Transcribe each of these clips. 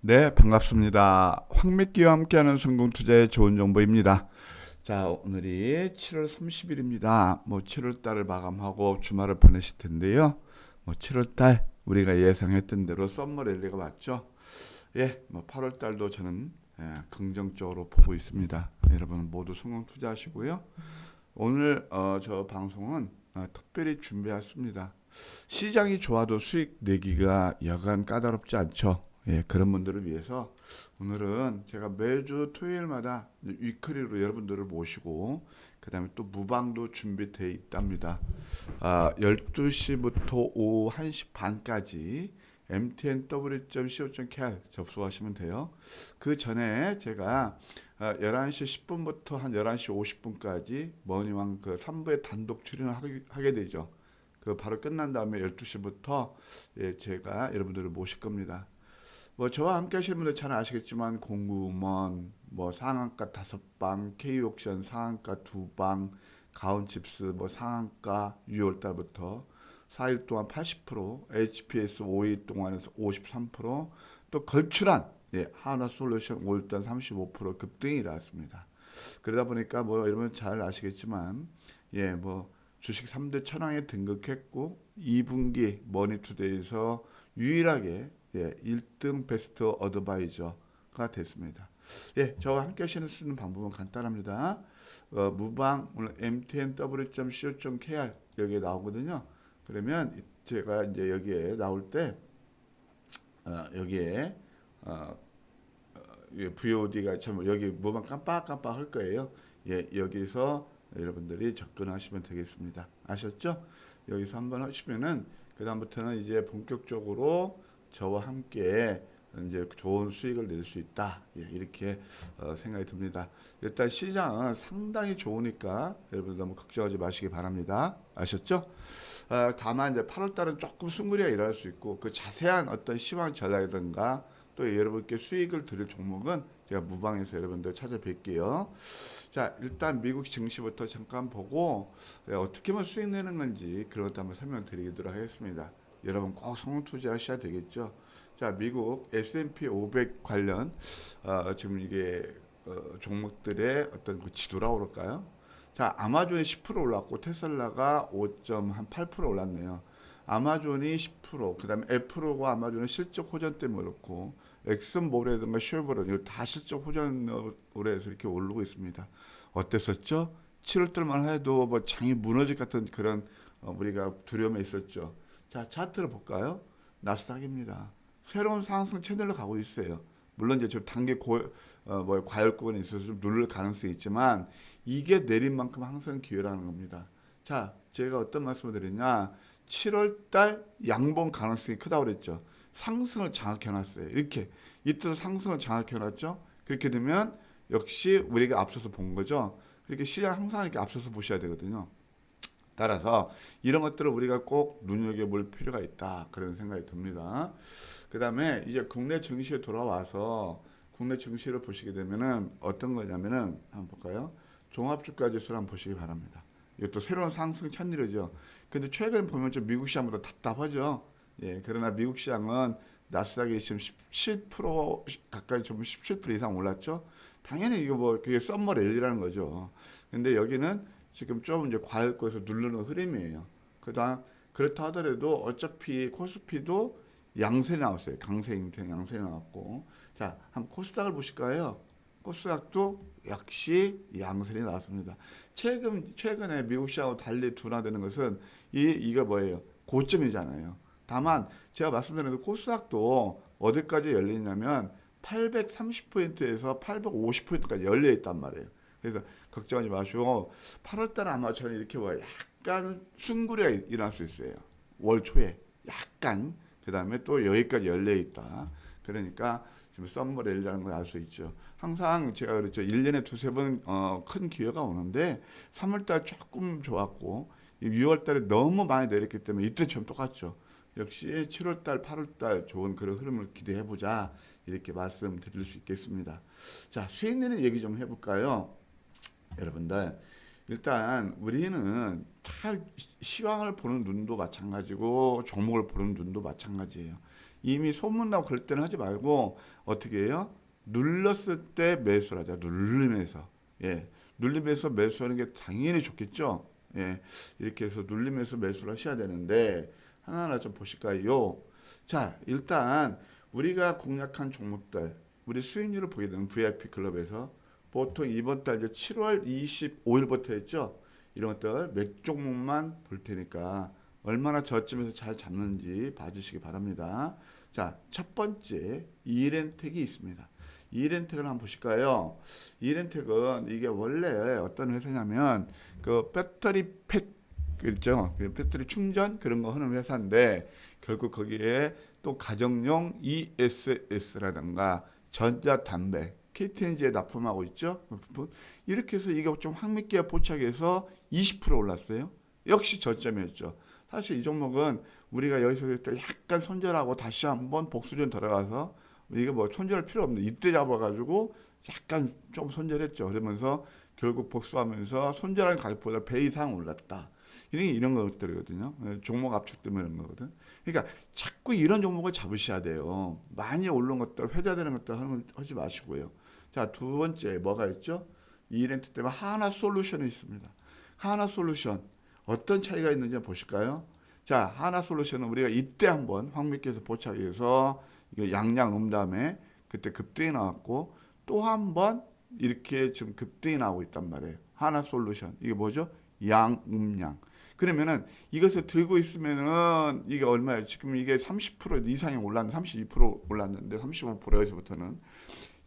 네, 반갑습니다. 황미끼와 함께하는 성공 투자의 좋은 정보입니다. 자, 오늘이 7월 30일입니다. 뭐 7월 달을 마감하고 주말을 보내실 텐데요. 뭐 7월 달 우리가 예상했던 대로 썸머 랠리가 맞죠? 예, 뭐 8월 달도 저는 예, 긍정적으로 보고 있습니다. 여러분 모두 성공 투자하시고요. 오늘 어, 저 방송은 어, 특별히 준비했습니다. 시장이 좋아도 수익 내기가 여간 까다롭지 않죠. 예, 그런 분들을 위해서 오늘은 제가 매주 토요일마다 위클리로 여러분들을 모시고 그다음에 또 무방도 준비되어 있답니다. 아, 12시부터 오후 1시 반까지 mtnw.co.kr 접속하시면 돼요. 그 전에 제가 아, 11시 10분부터 한 11시 50분까지 머니왕 그 3부에 단독 출연을 하게 되죠. 그 바로 끝난 다음에 12시부터 예, 제가 여러분들을 모실 겁니다. 뭐 저와 함께 하시는 분들 잘 아시겠지만 공구먼 뭐 상한가 다섯 방, K옥션 상한가 두 방, 가온칩스 뭐 상한가 6월 달부터 4일 동안 80%, HPS 5일 동안에서 53%또 걸출한 예, 하나 솔루션 5일 동안 35% 급등이 나왔습니다. 그러다 보니까 뭐 여러분 잘 아시겠지만 예, 뭐 주식 3대 천왕에 등극했고 2분기 머니투데이에서 유일하게 예, 1등 베스트 어드바이저가 됐습니다. 예, 저와 함께 하시는 수 있는 방법은 간단합니다. 어, 무방 오늘 mtnw.co.kr 여기에 나오거든요. 그러면 제가 이제 여기에 나올 때 어, 여기에 어, 어, 예, VOD가 참 여기 뭐만 깜빡깜빡 할 거예요. 예, 여기서 여러분들이 접근하시면 되겠습니다. 아셨죠? 여기서 한번 하시면은 그 다음부터는 이제 본격적으로 저와 함께 이제 좋은 수익을 낼 수 있다. 예, 이렇게 어, 생각이 듭니다. 일단 시장은 상당히 좋으니까 여러분 너무 걱정하지 마시기 바랍니다. 아셨죠? 어, 다만 이제 8월 달은 조금 숨구리가 일어날 수 있고 그 자세한 어떤 시황 전략이든가 또 여러분께 수익을 드릴 종목은 제가 무방에서 여러분들 찾아뵐게요. 자, 일단 미국 증시부터 잠깐 보고 예, 어떻게 하면 수익 내는 건지 그런 것도 한번 설명드리도록 하겠습니다. 여러분 꼭 성공 투자하셔야 되겠죠. 자, 미국 S&P 500 관련 어, 지금 이게 어, 종목들의 어떤 그 지도라고 그럴까요? 자, 아마존이 10% 올랐고 테슬라가 5.8% 올랐네요. 아마존이 10%, 그다음에 애플과 아마존은 실적 호전 때문에 그렇고 엑슨모레든가 쉐보론 다 실적 호전으로 해서 이렇게 오르고 있습니다. 어땠었죠? 7월 달만 해도 뭐 장이 무너질 것 같은 그런 어, 우리가 두려움에 있었죠. 자, 차트를 볼까요? 나스닥입니다. 새로운 상승 채널로 가고 있어요. 물론 이제 좀 단계 고, 어, 뭐 과열권에 있어서 좀 누를 가능성이 있지만 이게 내린 만큼 항상 기회라는 겁니다. 자, 제가 어떤 말씀을 드렸냐? 7월 달 양봉 가능성이 크다고 그랬죠. 상승을 장악해 놨어요. 이렇게 이때도 상승을 장악해 놨죠. 그렇게 되면 역시 우리가 앞서서 본 거죠. 그렇게 시장 항상 이렇게 앞서서 보셔야 되거든요. 따라서 이런 것들을 우리가 꼭 눈여겨볼 필요가 있다 그런 생각이 듭니다. 그 다음에 이제 국내 증시에 돌아와서 국내 증시를 보시게 되면은 어떤 거냐면은 한번 볼까요? 종합주가 지수를 한번 보시기 바랍니다. 이것도 새로운 상승 찬일이죠. 근데 최근 보면 좀 미국 시장보다 답답하죠. 예, 그러나 미국 시장은 나스닥이 지금 17% 가까이 좀 17% 이상 올랐죠. 당연히 이거 뭐 그게 썸머 랠리라는 거죠. 근데 여기는 지금 좀 이제 과열권에서 누르는 흐름이에요. 그다음 그렇다 하더라도 어차피 코스피도 양세 나왔어요. 강세 인생 양세 나왔고. 자, 한번 코스닥을 보실까요? 코스닥도 역시 양선이 나왔습니다. 최근 최근에 미국 시장하고 달리 둔화되는 것은 이 이거 뭐예요? 고점이잖아요. 다만 제가 말씀드린 그 코스닥도 어디까지 열리냐면 830포인트에서 850포인트까지 열려 있단 말이에요. 그래서 걱정하지 마시고 8월 달에 아마 저는 이렇게 뭐 약간 숨구리가 일어날 수 있어요. 월 초에 약간 그 다음에 또 여기까지 열려 있다. 그러니까 지금 썸머 랠리라는 걸 알 수 있죠. 항상 제가 그랬죠. 1년에 두세 번 어, 큰 기회가 오는데 3월 달 조금 좋았고 6월 달에 너무 많이 내렸기 때문에 이때처럼 똑같죠. 역시 7월 달, 8월 달 좋은 그런 흐름을 기대해 보자. 이렇게 말씀드릴 수 있겠습니다. 자, 수익 내는 얘기 좀 해볼까요? 여러분들 일단 우리는 다 시황을 보는 눈도 마찬가지고 종목을 보는 눈도 마찬가지예요. 이미 소문나고 그럴 때는 하지 말고 어떻게 해요? 눌렀을 때 매수를 하자. 누르면서. 예. 눌리면서 매수하는 게 당연히 좋겠죠. 예. 이렇게 해서 눌리면서 매수를 하셔야 되는데 하나하나 좀 보실까요? 자, 일단 우리가 공략한 종목들 우리 수익률을 보게 되면 VIP 클럽에서 보통 이번 달 이제 7월 25일부터 했죠. 이런 것들 몇 종목만 볼 테니까 얼마나 저점에서 잘 잡는지 봐주시기 바랍니다. 자, 첫 번째 이렌텍이 있습니다. 이렌텍을 한번 보실까요? 이렌텍은 이게 원래 어떤 회사냐면 그 배터리 팩 있죠. 그 배터리 충전 그런 거 하는 회사인데 결국 거기에 또 가정용 ESS라든가 전자담배 KTNG에 납품하고 있죠. 이렇게 해서 이게 좀 황미기와 포착해서 20% 올랐어요. 역시 저점이었죠. 사실 이 종목은 우리가 여기서 약간 손절하고 다시 한번 복수전 들어가서 이게 뭐 손절할 필요 없는데 이때 잡아가지고 약간 좀 손절했죠. 그러면서 결국 복수하면서 손절한 가격보다 배 이상 올랐다. 이런 이런 것들이거든요. 예, 종목 압축 때문에 이런 거거든. 그러니까 자꾸 이런 종목을 잡으셔야 돼요. 많이 오른 것들, 회자되는 것들 하지 마시고요. 자, 두 번째 뭐가 있죠? 이렌트 때문에 하나 솔루션이 있습니다. 하나 솔루션 어떤 차이가 있는지 보실까요? 자, 하나 솔루션은 우리가 이때 한번 황미께서 포착해서 이거 양양 음 다음에 그때 급등이 나왔고 또 한 번 이렇게 지금 급등이 나오고 있단 말이에요. 하나 솔루션 이게 뭐죠? 양음양. 그러면은 이것을 들고 있으면은 이게 얼마예요? 지금 이게 30% 이상이 올랐는데 32% 올랐는데 35%에서부터는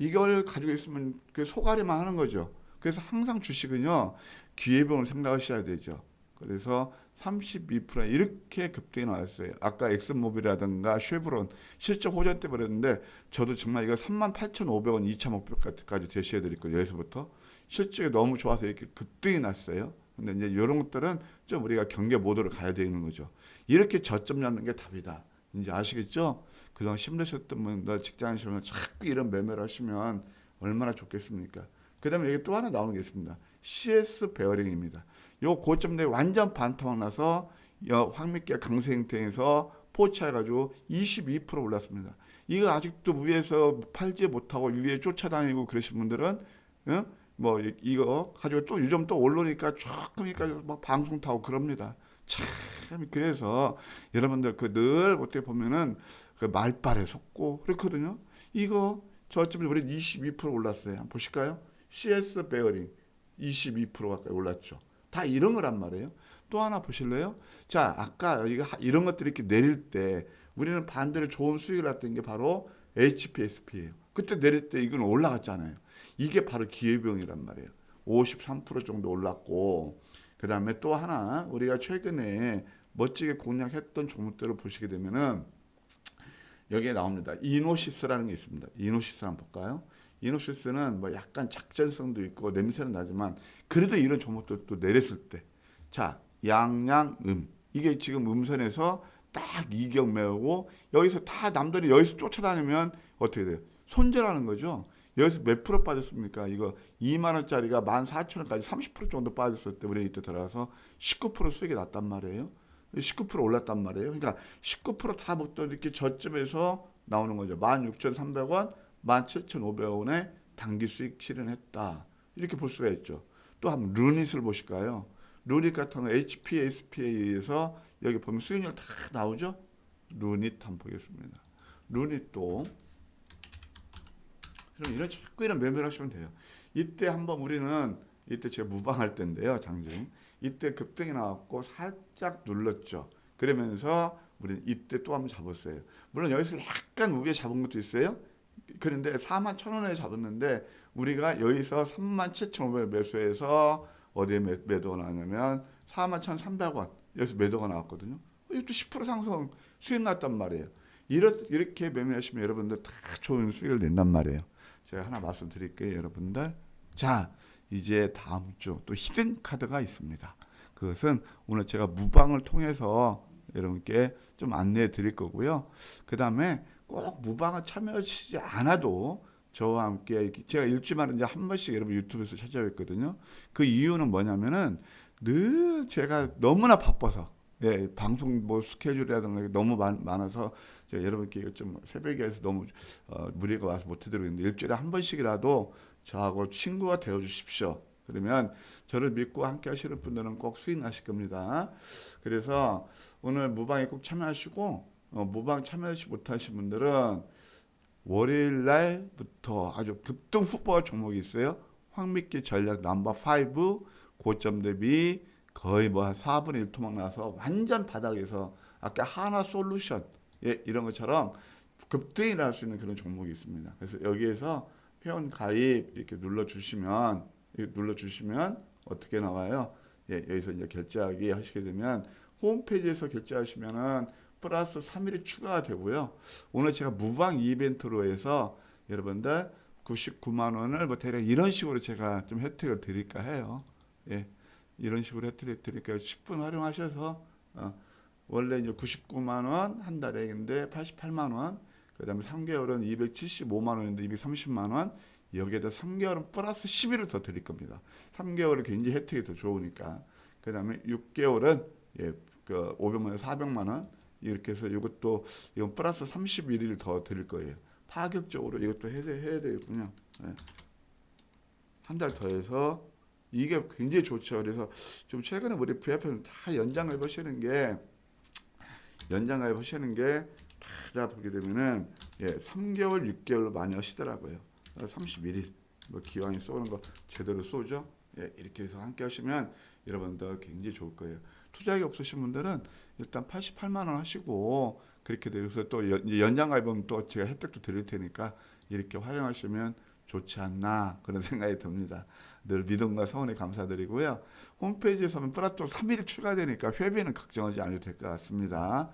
이걸 가지고 있으면 그 소가리만 하는 거죠. 그래서 항상 주식은요 기회비용을 생각하셔야 되죠. 그래서 32% 이렇게 급등이 나왔어요. 아까 엑슨모빌이라든가 쉐브론 실적 호전 때 그랬는데 저도 정말 이거 38,500원 2차 목표까지 제시해 드릴 거예요. 여기서부터 실적이 너무 좋아서 이렇게 급등이 났어요. 근데 이제 이런 것들은 좀 우리가 경계 모드로 가야 되는 거죠. 이렇게 저점 잡는 게 답이다. 이제 아시겠죠? 그동안 힘드셨던 분들 직장이시면 자꾸 이런 매매를 하시면 얼마나 좋겠습니까? 그 다음에 여기 또 하나 나오는 게 있습니다. CS 베어링입니다. 요 고점 내 완전 반토막 나서 여 황미끼 강세 형태에서 포착해가지고 22% 올랐습니다. 이거 아직도 위에서 팔지 못하고 위에 쫓아다니고 그러신 분들은 어? 뭐 이- 이거 가지고 또 요즘 또 언론이니까 조금이니까 막 방송 타고 그럽니다. 참 그래서 여러분들 그 늘 어떻게 보면은 그 말빨에 속고 그렇거든요. 이거 저점에 우리 22% 올랐어요. 한번 보실까요? CS 베어링 22% 가까이 올랐죠. 다 이런 거란 말이에요. 또 하나 보실래요? 자, 아까 하- 이런 것들이 이렇게 내릴 때 우리는 반대로 좋은 수익을 났던 게 바로 HPSP예요. 그때 내릴 때 이건 올라갔잖아요. 이게 바로 기회비용이란 말이에요. 53% 정도 올랐고 그다음에 또 하나 우리가 최근에 멋지게 공략했던 종목들을 보시게 되면은 여기에 나옵니다. 이노시스라는 게 있습니다. 이노시스 한번 볼까요? 이노시스는 뭐 약간 작전성도 있고 냄새는 나지만 그래도 이런 종목들 또 내렸을 때, 자 양양음 이게 지금 음선에서 딱 이격 메우고 여기서 다 남들이 여기서 쫓아다니면 어떻게 돼요? 손절하는 거죠. 여기서 몇 프로 빠졌습니까? 이거 2만 원짜리가 14,000원까지 30% 정도 빠졌을 때 우리 이때 들어가서 19% 수익이 났단 말이에요. 19% 올랐단 말이에요. 그러니까 19%다 먹던 이렇게 저점에서 나오는 거죠. 16,300원, 17,500원에 단기 수익 실현했다. 이렇게 볼 수가 있죠. 또 한번 루닛을 보실까요? 루닛 같은 거 HPSP에 의해서 여기 보면 수익률 다 나오죠? 루닛 한번 보겠습니다. 루닛도 그럼 이런 자꾸 이런 매매를 하시면 돼요. 이때 한번 우리는 이때 제가 무방할 때인데요, 장중. 이때 급등이 나왔고 살짝 눌렀죠. 그러면서 우리는 이때 또 한번 잡았어요. 물론 여기서 약간 우에 잡은 것도 있어요. 그런데 4만 천 원에 잡았는데 우리가 여기서 3만 7천 5백 매수해서 어디에 매, 매도가 나왔냐면 4만 1,300원 여기서 매도가 나왔거든요. 이것도 10% 상승 수익 났단 말이에요. 이렇, 이렇게 매매하시면 여러분들 다 좋은 수익을 낸단 말이에요. 제가 하나 말씀드릴게요, 여러분들. 자, 이제 다음 주 또 히든 카드가 있습니다. 그것은 오늘 제가 무방을 통해서 여러분께 좀 안내해 드릴 거고요. 그 다음에 꼭 무방을 참여하시지 않아도 저와 함께 제가 일주일마다 이제 한 번씩 여러분 유튜브에서 찾아뵙거든요. 그 이유는 뭐냐면은 늘 제가 너무나 바빠서 예, 방송 뭐 스케줄이라든가 너무 많, 제가 여러분께 좀 새벽에 해서 너무 어, 무리가 와서 못 해드리는데 일주일에 한 번씩이라도 저하고 친구가 되어 주십시오. 그러면 저를 믿고 함께 하시는 분들은 꼭 수익 나실 겁니다. 그래서 오늘 무방에 꼭 참여하시고 어, 무방 참여하시 못하신 분들은 월요일 날부터 아주 급등 후보 종목이 있어요. 황미끼 전략 넘버 5 고점 대비 거의 뭐 한 4분의 1 토막 나서 완전 바닥에서 아까 하나 솔루션 예, 이런 것처럼 급등이 날 수 있는 그런 종목이 있습니다. 그래서 여기에서 회원 가입 이렇게 눌러 주시면 눌러 주시면 어떻게 나와요? 예, 여기서 이제 결제하기 하시게 되면 홈페이지에서 결제하시면은 플러스 3일이 추가가 되고요. 오늘 제가 무방 이벤트로 해서 여러분들 99만 원을 뭐 대략 이런 식으로 제가 좀 혜택을 드릴까 해요. 예. 이런 식으로 혜택을 드릴까요? 10분 활용하셔서 어, 원래 이제 99만 원 한 달에인데 88만 원, 그다음에 3개월은 275만 원인데 230만 원, 여기에다 3개월은 플러스 10일을 더 드릴 겁니다. 3개월은 굉장히 혜택이 더 좋으니까. 그다음에 6개월은 예, 그 500만 원, 400만 원 이렇게 해서 이것도 이건 플러스 31일 더 드릴 거예요. 파격적으로 이것도 해야, 해야 되겠군요. 예. 한달 더 해서 이게 굉장히 좋죠. 그래서 좀 최근에 우리 VF는 다 연장을 보시는 게 연장을 보시는 게 다 보게 되면은 예, 3개월, 6개월로 많이 하시더라고요. 31일 뭐 기왕이 쏘는 거 제대로 쏘죠. 예, 이렇게 해서 함께 하시면 여러분들 굉장히 좋을 거예요. 투자액이 없으신 분들은 일단 88만 원 하시고 그렇게 돼서 또 연장 가입하면 또 제가 혜택도 드릴 테니까 이렇게 활용하시면 좋지 않나 그런 생각이 듭니다. 늘 믿음과 성원에 감사드리고요. 홈페이지에서는 플라토 3일이 추가되니까 회비는 걱정하지 않아도 될 것 같습니다.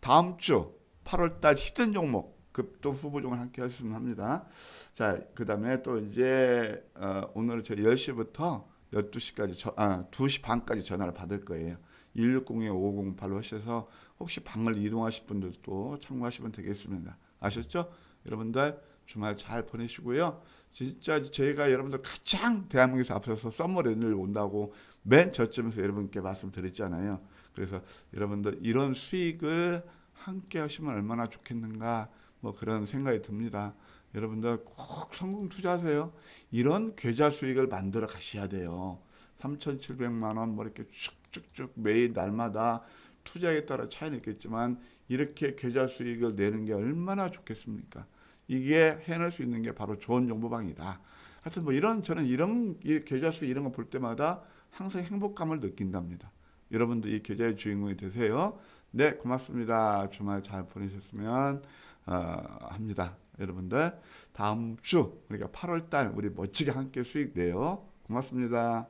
다음 주 8월달 히든 종목 급도 후보 종을 함께 하셨으면 합니다. 자, 그 다음에 또 이제 어, 오늘 제가 10시부터 12시까지 저, 아, 2시 반까지 전화를 받을 거예요. 160-5008로 하셔서 혹시 방을 이동하실 분들도 참고하시면 되겠습니다. 아셨죠? 여러분들 주말 잘 보내시고요. 진짜 제가 여러분들 가장 대한민국에서 앞서서 썸머 랜을 온다고 맨 저점에서 여러분께 말씀드렸잖아요. 그래서 여러분들 이런 수익을 함께 하시면 얼마나 좋겠는가 뭐 그런 생각이 듭니다. 여러분들 꼭 성공 투자하세요. 이런 계좌 수익을 만들어 가셔야 돼요. 3,700만 원 뭐 이렇게 쭉쭉쭉 매일 날마다 투자에 따라 차이는 있겠지만 이렇게 계좌 수익을 내는 게 얼마나 좋겠습니까? 이게 해낼 수 있는 게 바로 좋은 정보방이다. 하여튼 뭐 이런 저는 이런 이 계좌 수익 이런 거 볼 때마다 항상 행복감을 느낀답니다. 여러분도 이 계좌의 주인공이 되세요. 네, 고맙습니다. 주말 잘 보내셨으면 어, 합니다. 여러분들 다음 주 그러니까 8월 달 우리 멋지게 함께 수익 내요. 고맙습니다.